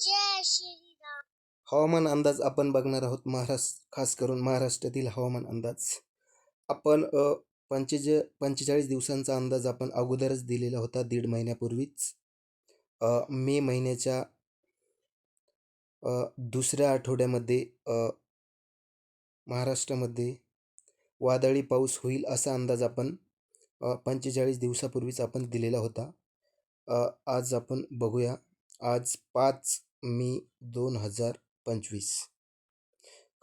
जय श्रीराम. हवामान अंदाज आपण बघणार आहोत महाराष्ट्र खास करून महाराष्ट्रातील हवामान अंदाज. आपण पंचेच पंचेचाळीस दिवसांचा अंदाज आपण अगोदरच दिलेला होता दीड महिन्यापूर्वीच. मे महिन्याच्या दुसऱ्या आठवड्यामध्ये महाराष्ट्रामध्ये वादळी पाऊस होईल असा अंदाज आपण पंचेचाळीस दिवसापूर्वीच आपण दिलेला होता. आज आपण बघूया. आज पाच मे दोन हजार पंचवीस.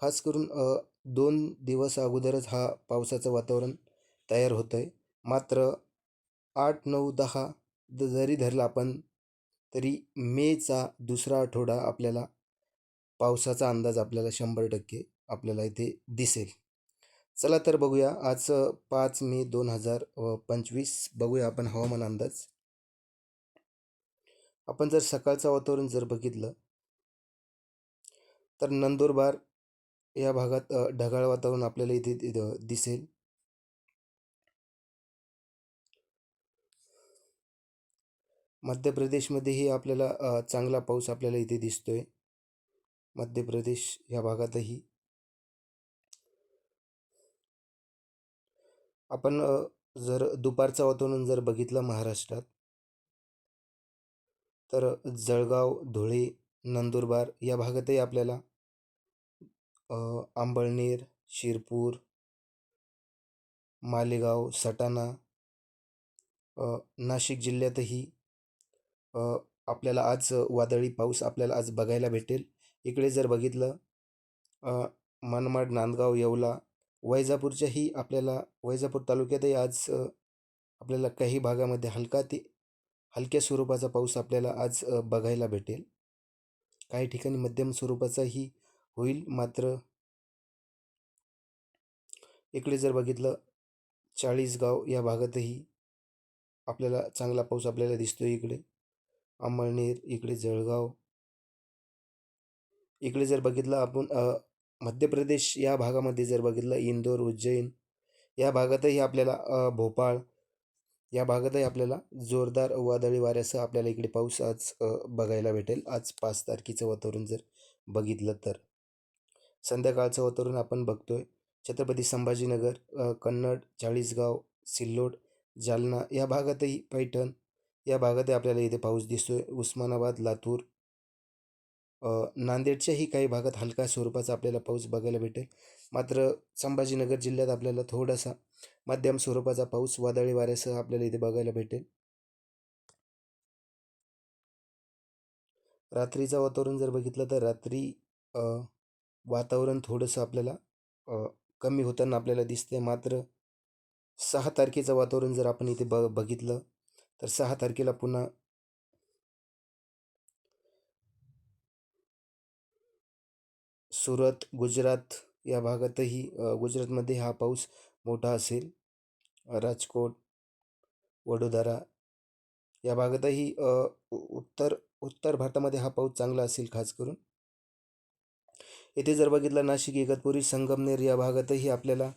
खास करून दोन दिवस अगोदरच हा पावसाचं वातावरण तयार होतं आहे मात्र आठ नऊ दहा द- जरी धरला आपण तरी मेचा दुसरा आठवडा आपल्याला पावसाचा अंदाज आपल्याला शंभर टक्के आपल्याला इथे दिसेल. चला तर बघूया आज पाच मे दोन हजार पंचवीस बघूया आपण हवामान अंदाज. आपण जर सकाळचं वातावरण जर बघितलं तर नंदुरबार या भागात ढगाळ वातावरण आपल्याला इथे दिसेल. मध्य प्रदेशमध्येही आपल्याला चांगला पाऊस आपल्याला इथे दिसतोय. मध्य प्रदेश या भागातही. आपण जर दुपारचं वातावरण जर बघितलं महाराष्ट्रात तर जळगाव धुळे नंदुरबार या भागातही आपल्याला आंबळनेर शिरपूर मालेगाव सटाणा नाशिक जिल्ह्यातही आपल्याला आज वादळी पाऊस आपल्याला आज बघायला भेटेल. इकडे जर बघितलं मनमाड नांदगाव येवला वैजापूरच्याही आपल्याला वैजापूर तालुक्यातही आज आपल्याला काही भागामध्ये हलका ते हलक्या स्वरूपाचा पाऊस आपल्याला आज बघायला भेटेल. काही ठिकाणी मध्यम स्वरूपाचाही होईल मात्र इकडे जर बघितलं चाळीसगाव या भागातही आपल्याला चांगला पाऊस आपल्याला दिसतोय इकडे. अंमळनेर इकडे जळगाव. इकडे जर बघितलं आपण मध्य प्रदेश या भागामध्ये जर बघितलं इंदोर उज्जैन या भागातही आपल्याला भोपाळ या भागातही आपल्याला जोरदार वादळी वाऱ्यासह आपल्याला इकडे पाऊस आज बघायला भेटेल. आज पाच तारखेचं वातावरण जर बघितलं तर. संध्याकाळचं वातावरण आपण बघतोय. छत्रपती संभाजीनगर कन्नड चाळीसगाव सिल्लोड जालना या भागातही पैठण या भागातही आपल्याला इथे पाऊस दिसतोय. उस्मानाबाद लातूर नांदेडच्याही काही भागात हलका स्वरूपाचा आपल्याला पाऊस बघायला भेटेल. मात्र संभाजीनगर जिल्ह्यात आपल्याला थोडासा मध्यम स्वरूपाचा पाऊस वादळी वाऱ्यासह आपल्याला इथे बघायला भेटेल. रात्रीचं वातावरण जर बघितलं तर रात्री वातावरण थोडंसं आपल्याला कमी होताना आपल्याला दिसते मात्र सहा तारखेचं वातावरण जर आपण इथे ब बघितलं तर सहा तारखेला पुन्हा सुरत गुजरात या भागातही गुजरातमध्ये हा पाऊस मोठा असेल राजकोट वडोदरा या भागातही उत्तर उत्तर भारतामध्ये हा पाऊस चांगला असेल खास करून. येथे जर बघितलं नाशिक इगतपुरी संगमनेर या भागातही आपल्याला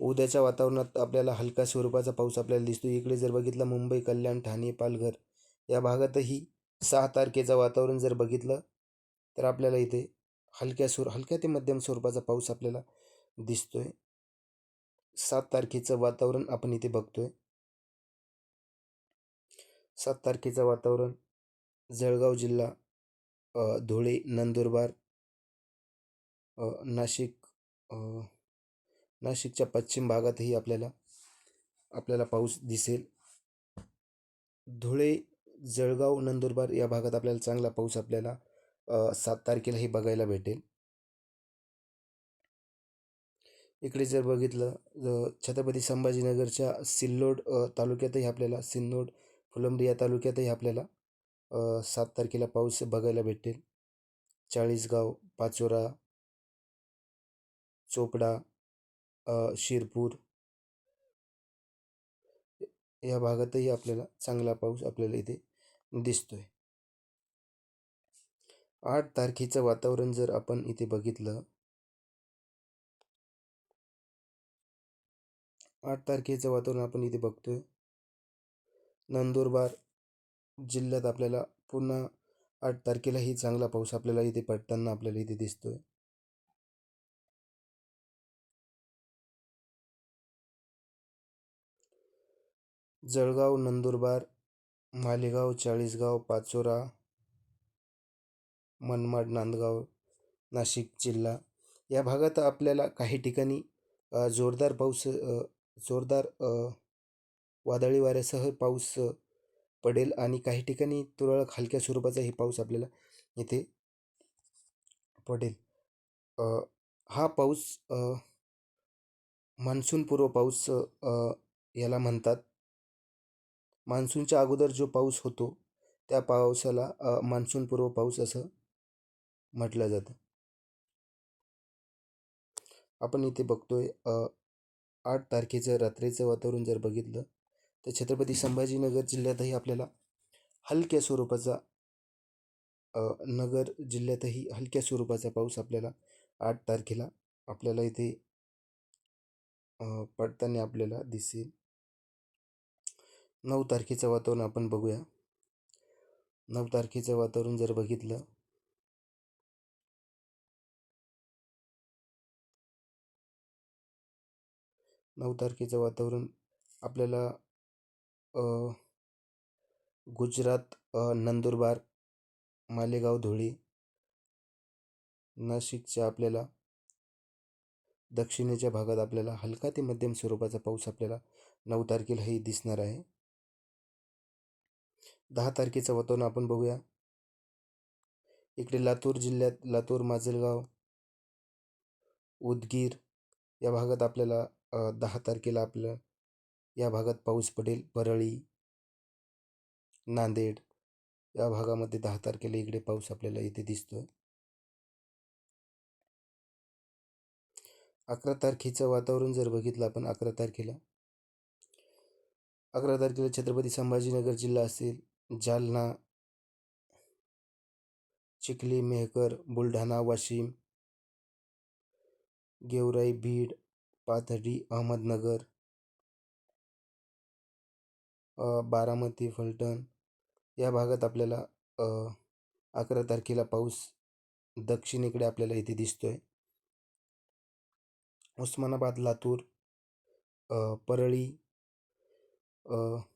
उद्याच्या वातावरणात आपल्याला हलका स्वरूपाचा पाऊस आपल्याला दिसतो इकडे जर बघितलं मुंबई कल्याण ठाणे पालघर या भागातही सहा तारखेचं वातावरण जर बघितलं तर आपल्याला इथे हलक्या स्वर हलक्या ते मध्यम स्वरूपाचा पाऊस आपल्याला दिसतोय. सात तारखेचं वातावरण आपण इथे बघतोय. सात तारखेचं वातावरण जळगाव जिल्हा धुळे नंदुरबार नाशिक नाशिकच्या पश्चिम भागातही आपल्याला आपल्याला पाऊस दिसेल. धुळे जळगाव नंदुरबार या भागात आपल्याला चांगला पाऊस आपल्याला सात तारखेलाही बघायला भेटेल. इकडे जर बघितलं छत्रपती संभाजीनगरच्या सिल्लोड तालुक्यातही आपल्याला सिन्नोड फुलंब्री या तालुक्यातही आपल्याला सात तारखेला पाऊस बघायला भेटेल चाळीसगाव पाचोरा चोपडा शिरपूर या भागातही आपल्याला चांगला पाऊस आपल्याला इथे दिसतोय. आठ तारखेचं वातावरण जर आपण इथे बघितलं आठ तारखेचं वातावरण आपण इथे बघतोय. नंदुरबार जिल्ह्यात आपल्याला पुन्हा आठ तारखेलाही चांगला पाऊस आपल्याला इथे पडताना आपल्याला इथे दिसतोय. जळगाव नंदुरबार मालेगाव चाळीसगाव पाचोरा मनमाड नांदगाव नाशिक जिल्हा या भागात आपल्याला काही ठिकाणी जोरदार पाऊस जोरदार वादळी वाऱ्यासह पाऊस पडेल आणि काही ठिकाणी तुरळक हलक्या स्वरूपाचाही पाऊस आपल्याला इथे पडेल. हा पाऊस मान्सूनपूर्व पाऊस याला म्हणतात. मान्सूनच्या अगोदर जो पाऊस होतो त्या पावसाला मान्सूनपूर्व पाऊस असं म्हटलं जातं. आपण इथे बघतोय आठ तारखेचं रात्रीचं वातावरण जर बघितलं तर छत्रपती संभाजीनगर जिल्ह्यातही आपल्याला हलक्या स्वरूपाचा नगर जिल्ह्यातही हलक्या स्वरूपाचा पाऊस आपल्याला आठ तारखेला आपल्याला इथे पडताना आपल्याला दिसेल. नऊ तारखेचं वातावरण आपण बघूया. नऊ तारखेचं वातावरण जर बघितलं नऊ तारखेचं वातावरण आपल्याला गुजरात नंदुरबार मालेगाव धुळे नाशिकच्या आपल्याला दक्षिणेच्या भागात आपल्याला हलका ते मध्यम स्वरूपाचा पाऊस आपल्याला नऊ तारखेलाही दिसणार आहे. दहा तारखेचं वातावरण आपण बघूया. इकडे लातूर जिल्ह्यात लातूर माजलगाव उदगीर या भागात आपल्याला दहा तारखेला आपलं या भागात पाऊस पडेल परळी नांदेड या भागामध्ये दहा तारखेला इकडे पाऊस आपल्याला इथे दिसतोय. अकरा तारखेचं वातावरण जर बघितलं आपण अकरा तारखेला. अकरा तारखेला छत्रपती संभाजीनगर जिल्हा असेल जालना चिखली मेहकर बुलढाणा वाशिम गेवराई बीड पाथर्डी अहमदनगर बारामती फलटण. या भागात आपल्याला अकरा तारखेला पाऊस दक्षिणेकडे आपल्याला इथे दिसतो आहे उस्मानाबाद लातूर परळी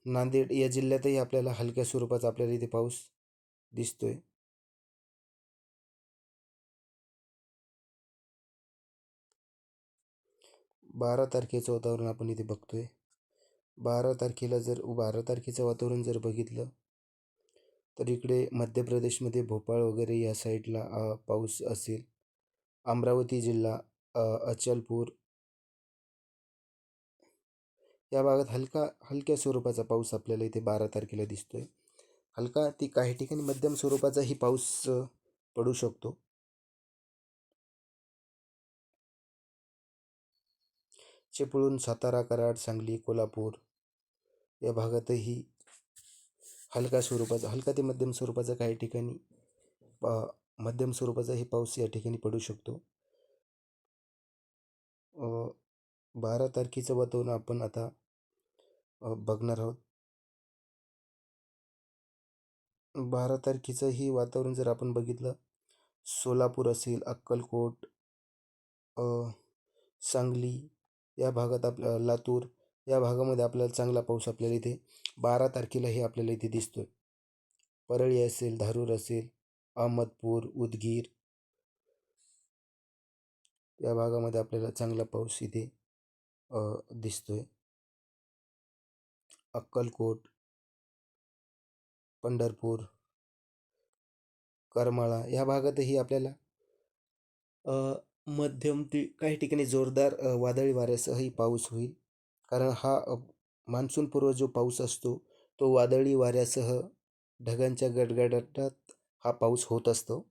नांदेड या जिल्ह्यातही आपल्याला हलक्या स्वरूपाचा आपल्याला इथे पाऊस दिसतो आहे बारा तारखेचं वातावरण आपण इथे बघतो आहे बारा तारखेला जर बारा तारखेचं वातावरण जर बघितलं तर इकडे मध्य प्रदेशमध्ये भोपाळ वगैरे या साईडला पाऊस असेल. अमरावती जिल्हा अचलपूर. या भागात हलका हलक्या स्वरूपाचा पाऊस आपल्याला इथे बारा तारखेला दिसतो आहे हलका ती काही ठिकाणी मध्यम स्वरूपाचाही पाऊस पडू शकतो. चिपळूण सातारा कराड सांगली कोल्हापूर या भागातही हलका स्वरूपाचा हलका ते मध्यम स्वरूपाचा काही ठिकाणी पा मध्यम स्वरूपाचाही पाऊस या ठिकाणी पडू शकतो. बारा तारखेचं वातावरण आपण आता बघणार आहोत. बारा तारखेचंही वातावरण जर आपण बघितलं सोलापूर असेल अक्कलकोट सांगली या भागात आपल्या लातूर या भागामध्ये आपल्याला चांगला पाऊस आपल्याला इथे बारा तारखेलाही आपल्याला इथे दिसतो आहे परळी असेल धारूर असेल अहमदपूर उदगीर या भागामध्ये आपल्याला चांगला पाऊस इथे दिसतो दिसतोय. अक्कलकोट पंढरपूर करमाळा या भागातही आपल्याला मध्यम ते काही ठिकाणी जोरदार वादळी वाऱ्यासहही पाऊस होईल. कारण हा मान्सूनपूर्व जो पाऊस असतो तो वादळी वाऱ्यासह ढगांच्या गडगडाटात हा पाऊस होत असतो.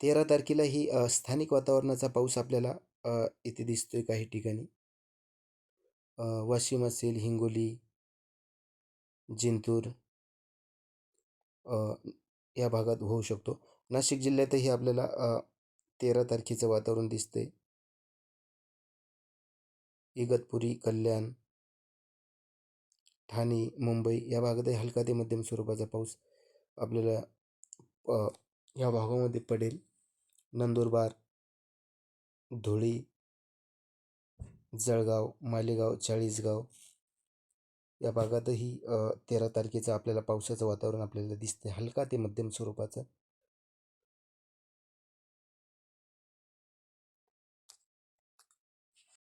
तेरा तारखेलाही ही स्थानिक वातावरणाचा पाऊस आपल्याला इथे दिसतोय काही ठिकाणी. वाशिम असेल हिंगोली जिंतूर या भागात होऊ शकतो. नाशिक जिल्ह्यातही आपल्याला तेरा तारखेचं वातावरण दिसतंय. इगतपुरी कल्याण ठाणे मुंबई या भागातही हलका ते मध्यम स्वरूपाचा पाऊस आपल्याला या भागामध्ये पडेल. नंदुरबार धुळे जळगाव मालेगाव चाळीसगाव या भागातही तेरा तारखेचं आपल्याला पावसाचं वातावरण आपल्याला दिसते हलका ते मध्यम स्वरूपाचं.